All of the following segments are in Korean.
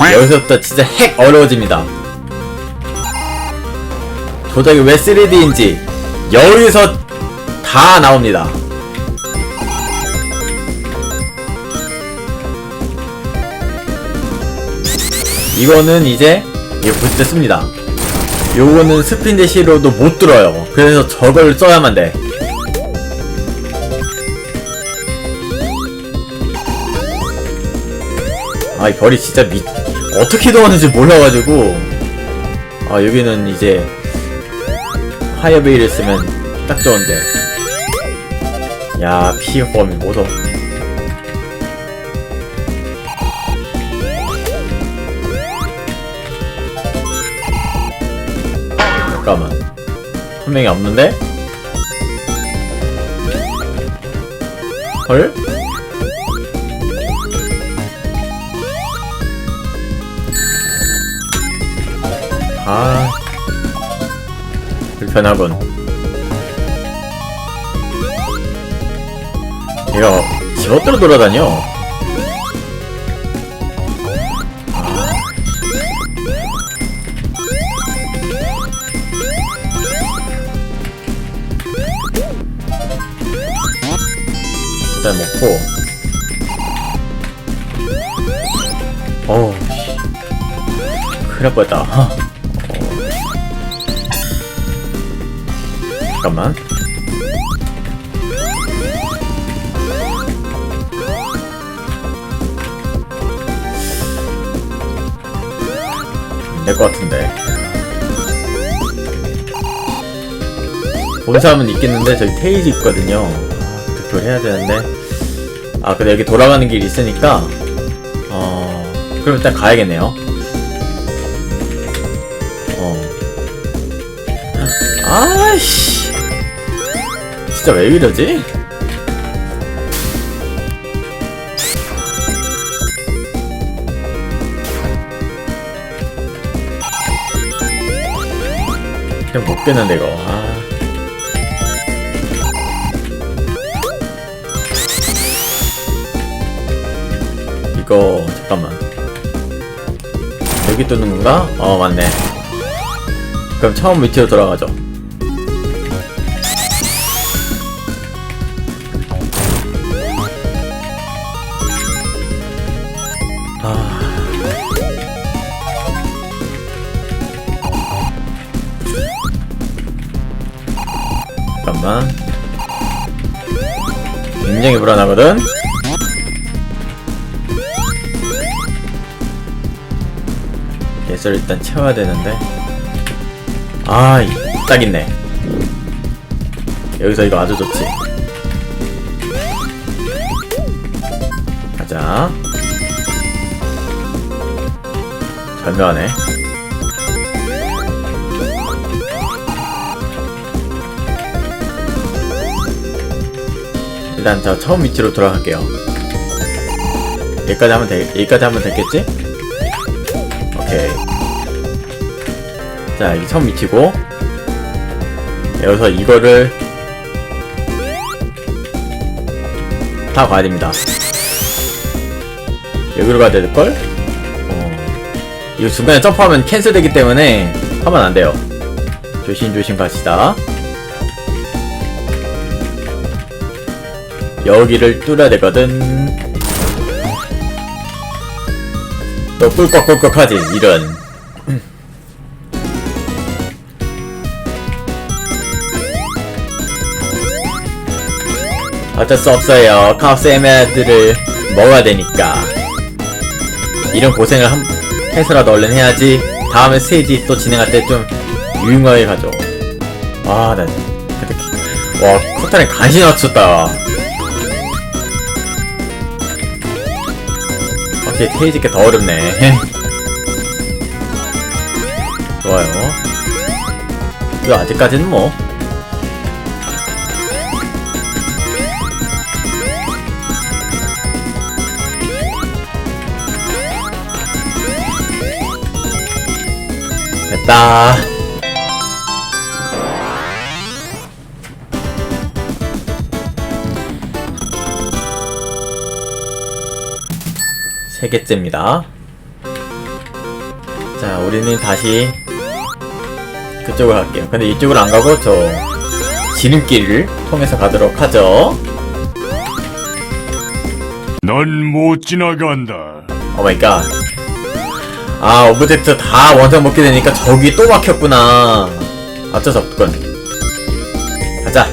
여기서부터 진짜 핵 어려워집니다. 조작이 왜 3D인지 여기서 다 나옵니다. 이거는 이제 이게 부스트 씁니다. 요거는 스핀 대시로도 못 들어요. 그래서 저걸 써야만 돼. 아, 이 별이 진짜 미, 어떻게 이동하는지 몰라가지고. 아, 여기는 이제, 하이어베이를 쓰면 딱 좋은데. 야, 범위 못어. 잠깐만. 한 명이 없는데? 헐? 아. 불편하군. 얘가 지멋대로 돌아다녀. 일단 먹고. 어우 씨. 큰일 날 뻔했다 잠깐만. 될 것 같은데. 본 사람은 있겠는데 저기 테이즈 있거든요. 아, 득표를 해야 되는데. 아 근데 여기 돌아가는 길이 있으니까 어 그럼 일단 가야겠네요. 어. 아이씨 진짜 왜 이러지? 그냥 먹겠는데 이거 아. 이거 잠깐만 여기 뜨는 건가? 어 맞네 그럼 처음 위치로 돌아가죠 잠깐만 굉장히 불안하거든 개수를 일단 채워야 되는데 아, 이- 딱 있네. 여기서 이거 아주 좋지. 가자. 절묘하네. 일단 저 처음 위치로 돌아갈게요. 여기까지 하면 되, 여기까지 하면 됐겠지? 오케이. 자, 이 처음 위치고 여기서 이거를 다 가야 됩니다. 여기로 가야 될걸? 어, 이거 중간에 점프하면 캔슬되기 때문에 하면 안 돼요. 조심조심 갑시다. 여기를 뚫어야 되거든. 또 꿀꺽꿀꺽하지, 이런. 어쩔 수 없어요. 카우스 에메랄드를 먹어야 되니까. 이런 고생을 한, 해서라도 얼른 해야지. 다음에 스테이지 또 진행할 때 좀 유용하게 가죠. 와, 나, 근데, 기- 와, 커튼에 간신히 맞췄다. 테이지 게더 어렵네. 좋아요. 이거 아직까지는 뭐. 됐다. 세 개째입니다. 우리는 다시 그쪽으로 갈게요. 근데 이쪽으로 안 가고 저 지름길을 통해서 가도록 하죠. 넌 못 지나간다. 오 마이 갓. 아, 오브젝트 다 원상 먹게 되니까 저기 또 막혔구나. 어쩔 수 없군. 가자.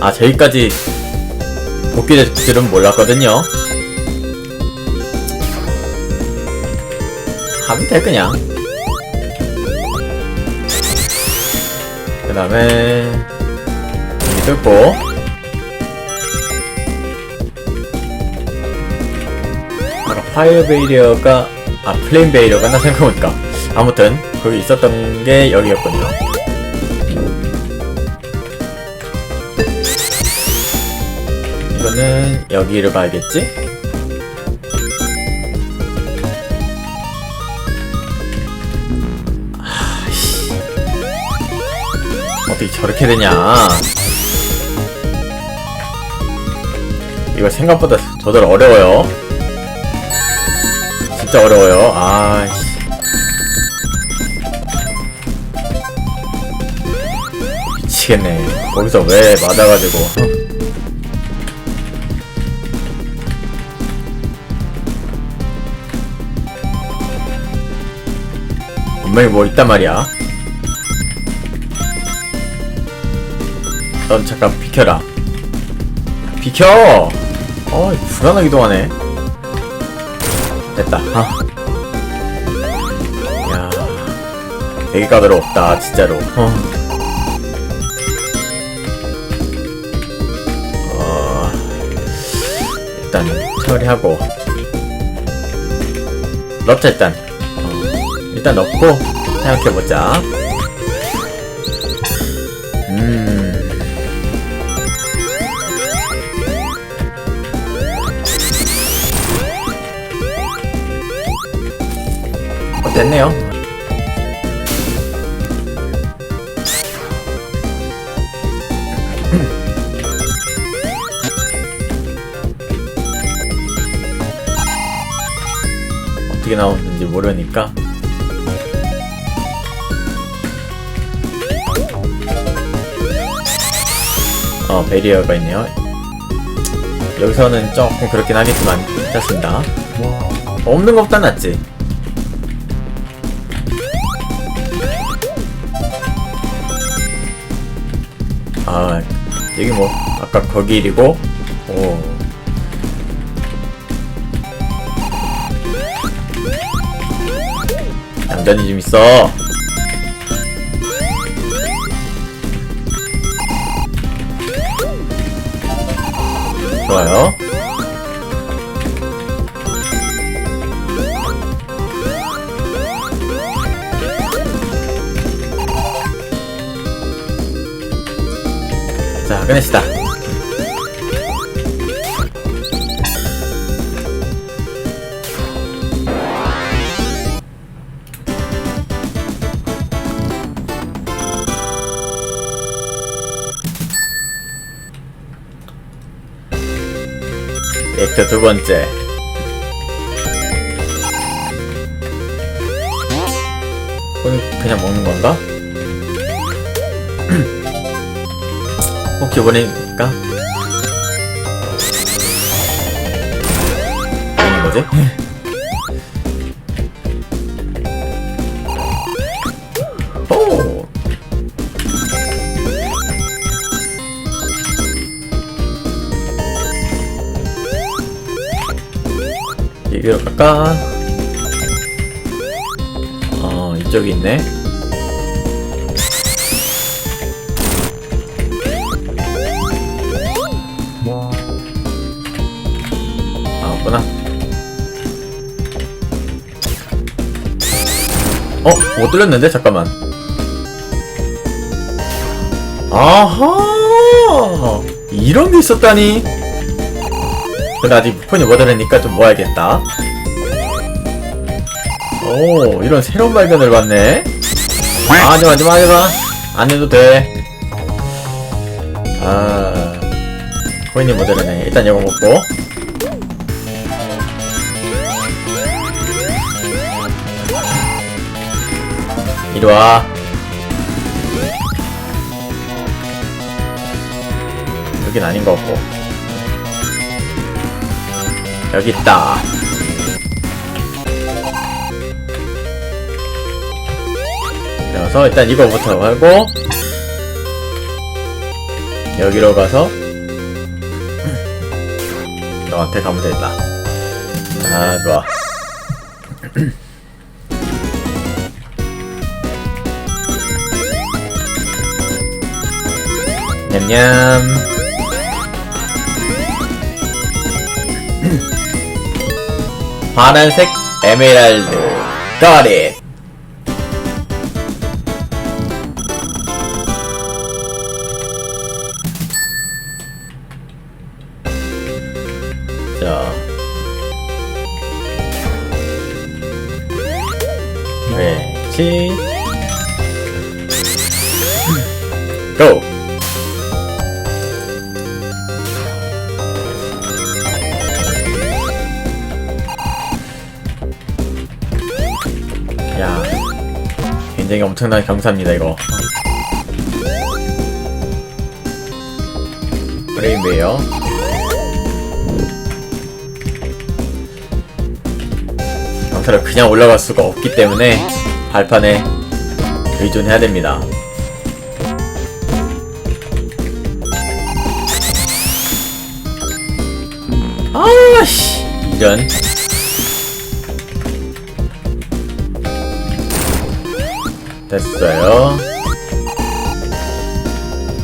아, 저기까지 복귀 될 줄은 몰랐거든요. 하면 돼, 그냥. 그 다음에, 여기 뚫고, 아까 파이어 베이리어가 아 플레임 베이리어가 나 생각해보니까 아무튼 거기 있었던 게 여기였군요 이거는 여기를 가야겠지? 아씨 어떻게 저렇게 되냐 이거 생각보다 저들 어려워요 진짜 어려워요. 아이씨. 미치겠네. 거기서 왜 맞아가지고. 분명히 뭐 있단 말이야. 넌 잠깐 비켜라. 비켜! 어, 불안하기도 하네. 됐다. 아. 야, 되게 까다롭다, 진짜로. 어. 어, 일단 처리하고 넣자 일단. 어, 일단 넣고 생각해보자. 음. 어, 됐네요. 어떻게 나오는지 모르니까 어 베리어가 있네요. 여기서는 조금 그렇긴 하겠지만 괜찮습니다. 없는 것보다 낫지. 아 여기 뭐 아까 거기 일이고 오. 얌전히 좀 있어 좋아요. 자 끝냅시다 액트 두 번째 이건 그냥 먹는 건가? 혹시 보니까 뭐는 거지? 여기로 갈까? 어 이쪽이 있네 아 없구나 어? 못 뚫렸는데? 잠깐만 아하 이런 게 있었다니 근데 아직 폰이 못하려니까 좀 모아야겠다. 오 이런 새로운 발견을 봤네. 아, 하지마 하지마 하지마. 안 해도 돼아 코인이 모델이네. 일단 이거 먹고. 이리 와. 여긴 아닌 것 같고. 여기 있다. 그래서 일단 이거부터 하고 여기로 가서 너한테 가면 되겠다. 아 좋아. 냠냠. 파란색 에메랄드. Got it. 엄청난 경사입니다, 이거. 프레임이에요. 경사를 그냥 올라갈 수가 없기 때문에 발판에 의존해야 됩니다. 아씨, 이런. 됐어요.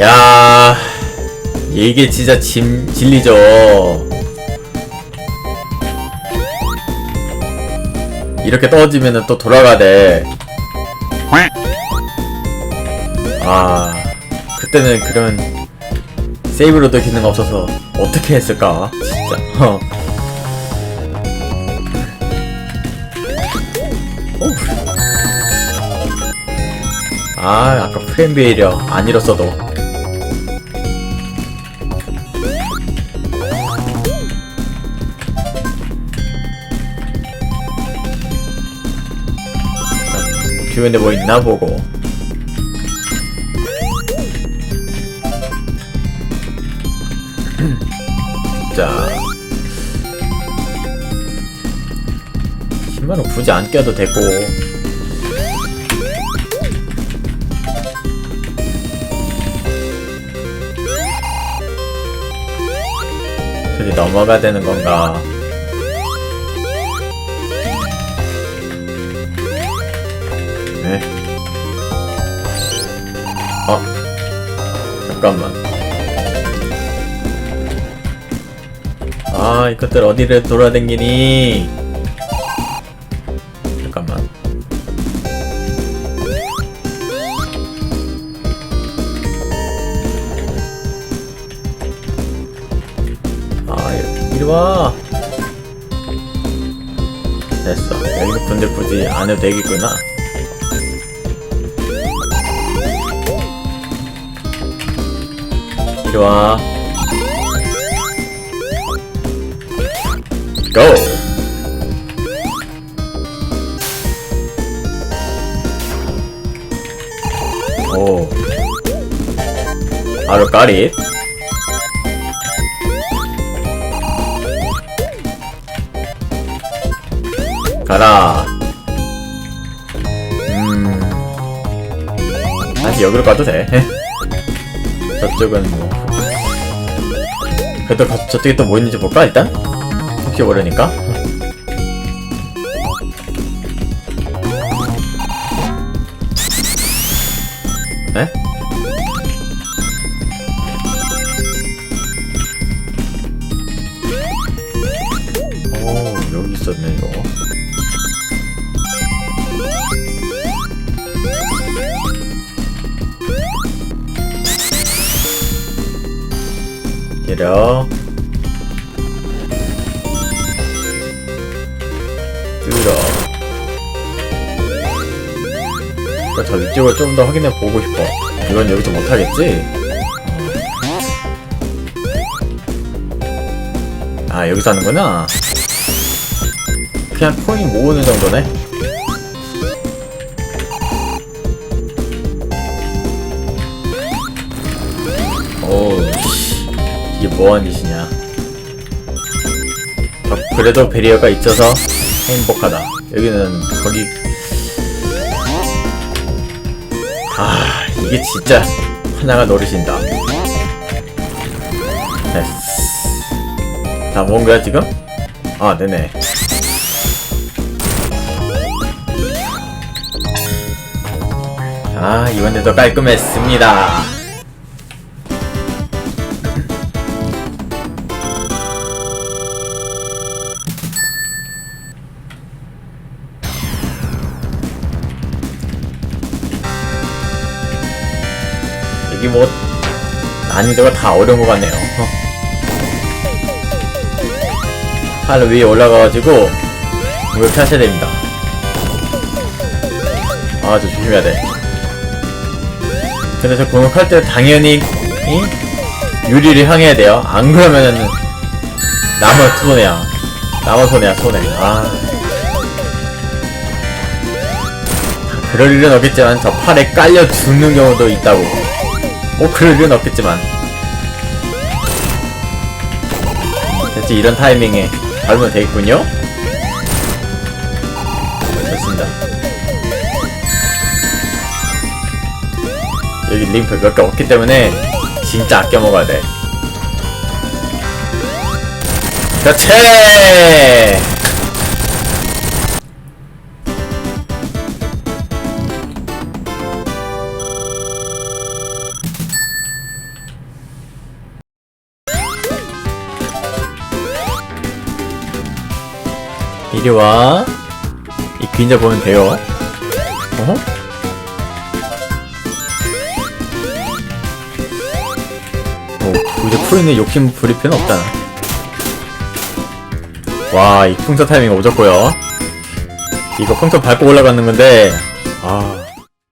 야, 이게 진짜 짐, 진리죠. 이렇게 떨어지면은 또 돌아가야 돼. 아, 그때는 그런 세이브로드 기능 없어서 어떻게 했을까? 진짜. 어. 아, 아까 프레임베일이야. 안 잃었어 도. 주변에 뭐 있나 보고. 자. 10만원 굳이 안 껴도 되고. 저기 넘어가야 되는 건가? 네. 어. 잠깐만. 아, 이것들 어디를 돌아다니니? 굳이 안 해도 되겠구나. 이리 와. 고! 오. 바로 까릿. 가라. 다시 여기로 가도 돼. 저쪽은 뭐. 그래도 가- 저쪽에 또 뭐 있는지 볼까, 일단? 혹시 모르니까. 내려. 뚫어. 그러니까 저 위쪽을 좀 더 확인해 보고 싶어. 이건 여기서 못하겠지? 아, 여기서 하는구나. 그냥 코인 모으는 정도네? 이게 뭐하는 짓이냐? 어, 그래도 베리어가 있어서 행복하다. 여기는 거기. 아 이게 진짜 하나가 노릇인다. 됐어. 다 모은 거야 지금? 아 네네. 아 이번에도 깔끔했습니다 난이도가 다 어려운 것 같네요. 어. 팔 위에 올라가가지고 이렇게 하셔야 됩니다. 아 저 조심해야 돼. 근데 저 공격할 때 당연히 이 유리를 향해야 돼요. 안 그러면은 나만 손해야. 나만 손해야 손해 아. 그럴 일은 없겠지만 저 팔에 깔려 죽는 경우도 있다고 뭐 그럴 일은 없겠지만. 대체 이런 타이밍에 밟으면 되겠군요? 좋습니다. 여기 림프 몇개 없기 때문에 진짜 아껴 먹어야 돼. 그렇지 이리 와. 이 그림자 보면 돼요. 어허? 오, 굳이 프로는 욕심 부릴 필요는 없잖아. 와, 이 풍선 타이밍 오졌고요. 이거 풍선 밟고 올라가는 건데, 아,